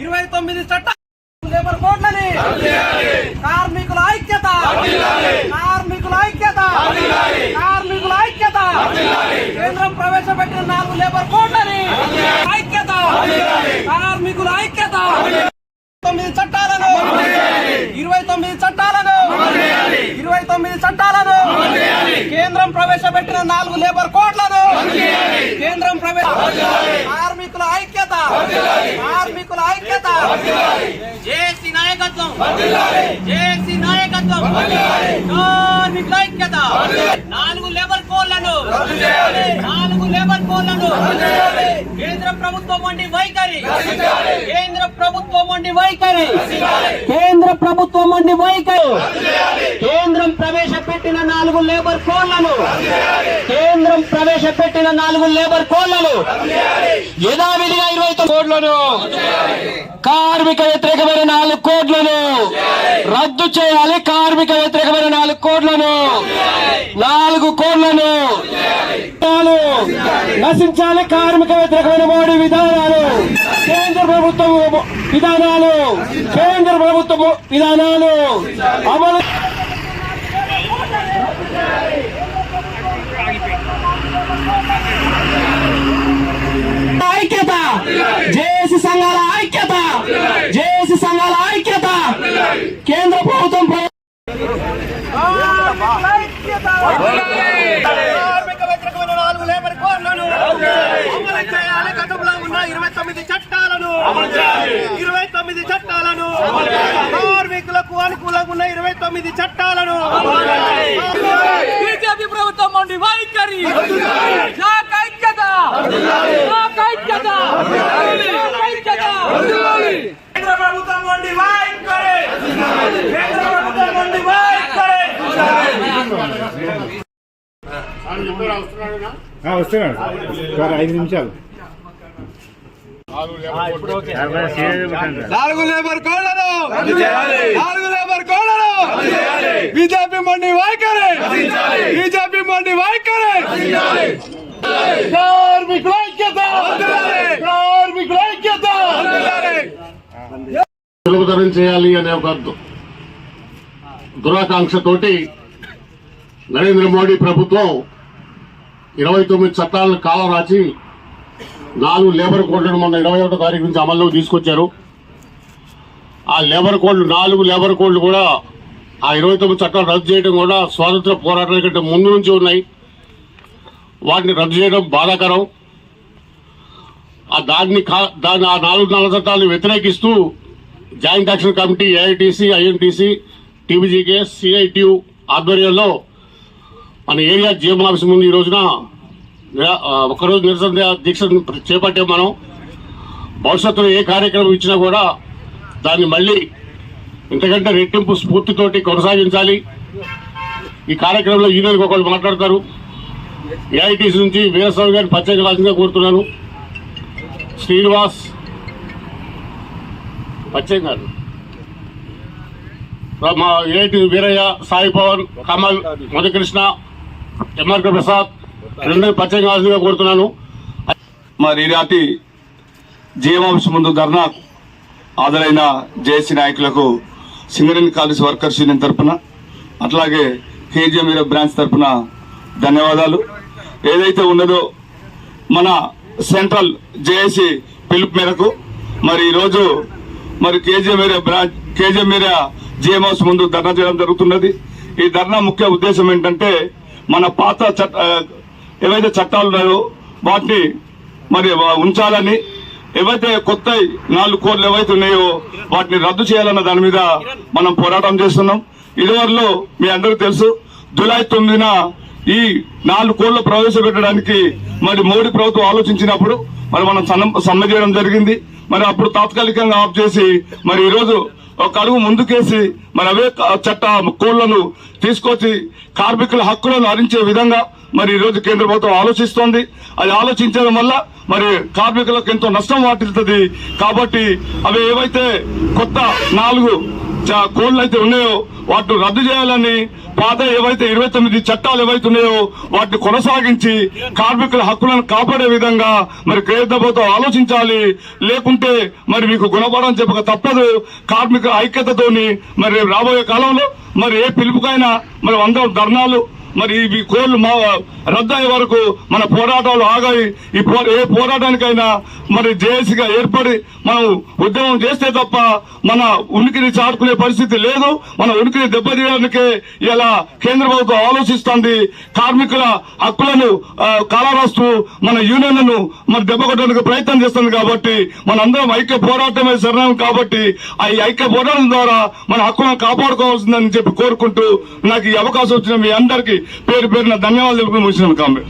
ఇరవై తొమ్మిది చట్టం లేబర్ కోడ్లని కార్మికుల ఐక్యత కార్మికుల ఐక్యత కార్మికుల ఐక్యత కేంద్రం ప్రవేశపెట్టిన నాలుగు లేబర్ కోడ్లని ఐక్యత కార్మికుల ఐక్యత తొమ్మిది చట్టాలను ఇరవై తొమ్మిది చట్టాలను ఇరవై తొమ్మిది చట్టాలను కేంద్రం ప్రవేశపెట్టిన నాలుగు లేబర్ కోడ్లను కేంద్రం కార్మికుల ఐక్యత. కార్మికుల ఐక్యత. జేసీ నాయకత్వం. జేసీ నాయకత్వం. కార్మికుల ఐక్యత. నాలుగు లేబర్ కోళ్ళను నాలుగు లేబర్ కోడ్లను. కేంద్ర ప్రభుత్వం వంటి వైఖరి. కేంద్ర ప్రభుత్వం వంటి వైఖరి. కేంద్ర ప్రభుత్వం వంటి వైఖరి. కేంద్రం ప్రవేశపెట్టిన నాలుగు లేబర్ ఫోన్లను కేంద్రం ప్రవేశపెట్టిన నాలుగు లేబర్ కోళ్ళను యథావిధిగా ఇరవై కోట్లను కోడ్లను కార్మిక వ్యతిరేకమైన నాలుగు కోట్లను రద్దు చేయాలి. కార్మిక వ్యతిరేకమైన నాలుగు కోట్లను నాలుగు కోట్లను నశించాలి. కార్మిక వ్యతిరేకమైన మోడీ విధానాలు కేంద్ర ప్రభుత్వం విధానాలు కేంద్ర ప్రభుత్వం విధానాలు అమలు జేఏసీ సంఘాల ఐక్యత జేఏసీ సంఘాల ఐక్యత. కేంద్ర ప్రభుత్వం ప్ర- కార్మిక నాలుగు లేబర్ కోడ్లను గతంలో ఉన్న ఇరవై తొమ్మిది చట్టాలను ఇరవై తొమ్మిది చట్టాలను కార్మికులకు అనుకూలంగా ఉన్న ఇరవై తొమ్మిది చట్టాలను బీజేపీ ప్రభుత్వం నుండి వైఖరి నాకు ఐక్యత నాకు ఐక్యత నాకు ఐక్యత కేంద్ర ప్రభుత్వం నుండి వైఖరి కేంద్ర ప్రభుత్వం నుండి వైఖరి ఆ, వస్తున్నాడు. సార్ ఐదు నిమిషాలు. నాలుగు లేబర్ కోళ్ళను నాలుగు లేబర్ కోళ్ళను బీజేపీ మండి వైఖరి బీజేపీ మండి వైఖరి కార్మికుల ఐక్యత కార్మికుల ఐక్యత సులభతరం చేయాలి అనే ఒక దురాకాంక్షతోటి నరేంద్ర మోడీ ప్రభుత్వం ఇరవై తొమ్మిది చట్టాలను కాలం రాచి నాలుగు లేబర్ కోడ్లను మొన్న ఇరవై ఒకటో తారీఖు నుంచి అమల్లోకి తీసుకొచ్చారు. ఆ లేబర్ కోడ్లు నాలుగు లేబర్ కోడ్లు కూడా ఆ ఇరవై తొమ్మిది చట్టాలు రద్దు చేయడం కూడా స్వాతంత్ర పోరాటాల కంటే ముందు నుంచి ఉన్నాయి. వాటిని రద్దు చేయడం బాధాకరం. ఆ దాన్ని కా- దాన్ని ఆ నాలుగు నాలుగు చట్టాలను వ్యతిరేకిస్తూ joint action committee AITC INTC TBGK CITU ఆధ్వర్యంలో మన ఏరియా జీఎం ఆఫీస్ ముందు ఈ రోజున ఒకరోజు నిరసన దీక్ష చేపట్టాం మనం. భవిష్యత్తులో ఏ కార్యక్రమం ఇచ్చినా కూడా దాన్ని మళ్ళీ ఇంతకంటే రెట్టింపు స్ఫూర్తితోటి కొనసాగించాలి. ఈ కార్యక్రమంలో యూనియన్కి ఒకళ్ళు మాట్లాడతారు. ఏఐటీసీ నుంచి వీరస్వామి గారిని ప్రత్యేక రాజంగా కోరుతున్నాను. శ్రీనివాస్ పచ్చయ్య గారు. మా ఏటి వీరయ్య సాయి పవన్ కమల్ మధుకృష్ణ ఎంఆర్ ప్రసాద్ రెండు పచ్చయ్య గారిగా కోరుతున్నాను మరి ఈనాటి జీఎం ముందు ధర్నా ఆదరైన జేఏసీ నాయకులకు సింగరేణి కాలేజ్ వర్కర్స్ యూనియన్ తరపున అట్లాగే కేజీఎం బ్రాంచ్ తరపున ధన్యవాదాలు. ఏదైతే ఉన్నదో మన సెంట్రల్ జేఏసీ పిలుపు మేరకు మరి ఈరోజు మరి KGM area branch KGM area GM house ముందు ధర్నా చేయడం జరుగుతున్నది. ఈ ధర్నా ముఖ్య ఉద్దేశం ఏంటంటే మన పాత చట్ట ఏవైతే చట్టాలు ఉన్నాయో వాటిని మరి ఉంచాలని ఏవైతే కొత్త నాలుగు కోర్లు ఏవైతే ఉన్నాయో వాటిని రద్దు చేయాలన్న దాని మీద మనం పోరాటం చేస్తున్నాం. ఇదివరలో మీ అందరికీ తెలుసు జూలై తొమ్మిదిన ఈ నాలుగు కోళ్ళు ప్రవేశపెట్టడానికి మరి మోడీ ప్రభుత్వం ఆలోచించినప్పుడు మరి మనం సన్న- సమ్మె చేయడం జరిగింది. మరి అప్పుడు తాత్కాలికంగా ఆఫ్ చేసి మరి ఈరోజు ఒక అడుగు ముందుకేసి మరి అవే చట్ట కోళ్ళను తీసుకొచ్చి కార్మికుల హక్కులను హరించే విధంగా మరి ఈరోజు కేంద్ర ప్రభుత్వం ఆలోచిస్తోంది. అది ఆలోచించడం వల్ల మరి కార్మికులకు ఎంతో నష్టం వాటిల్తుంది కాబట్టి అవి ఏవైతే కొత్త నాలుగు కోళ్ళు అయితే ఉన్నాయో వాటిని రద్దు చేయాలని పాత ఏవైతే ఇరవై తొమ్మిది చట్టాలు ఏవైతే ఉన్నాయో వాటిని కొనసాగించి కార్మికుల హక్కులను కాపాడే విధంగా మరి కేంద్రతో ఆలోచించాలి. లేకుంటే మరి మీకు గుణపడని చెప్పక తప్పదు. కార్మిక ఐక్యతతోని మరి రాబోయే కాలంలో మరి ఏ పిలుపుకైనా మరి అందరం ధర్నాలు మరి ఇవి కోళ్ళు మా రద్దు అయ్యే వరకు మన పోరాటాలు ఆగాయి. ఈ పో ఏ పోరాటానికైనా మరి జేఏసీగా ఏర్పడి మనం ఉద్యమం చేస్తే తప్ప మన ఉనికిని చాటుకునే పరిస్థితి లేదు. మన ఉనికిని దెబ్బతీయడానికే ఇలా కేంద్ర ప్రభుత్వం ఆలోచిస్తుంది. కార్మికుల హక్కులను ఆ, కాలరాస్తూ మన యూనియన్లను మరి దెబ్బ కొట్టడానికి ప్రయత్నం చేస్తుంది కాబట్టి మనందరం ఐక్య పోరాటమే శరణం కాబట్టి ఆ ఐక్య పోరాటం ద్వారా మన హక్కులను కాపాడుకోవాల్సిందని చెప్పి కోరుకుంటూ నాకు ఈ అవకాశం వచ్చిన మీ అందరికీ పేరు పేరున ధన్యవాదాలు తెలుపుతూ ముగిసిన కాంబే.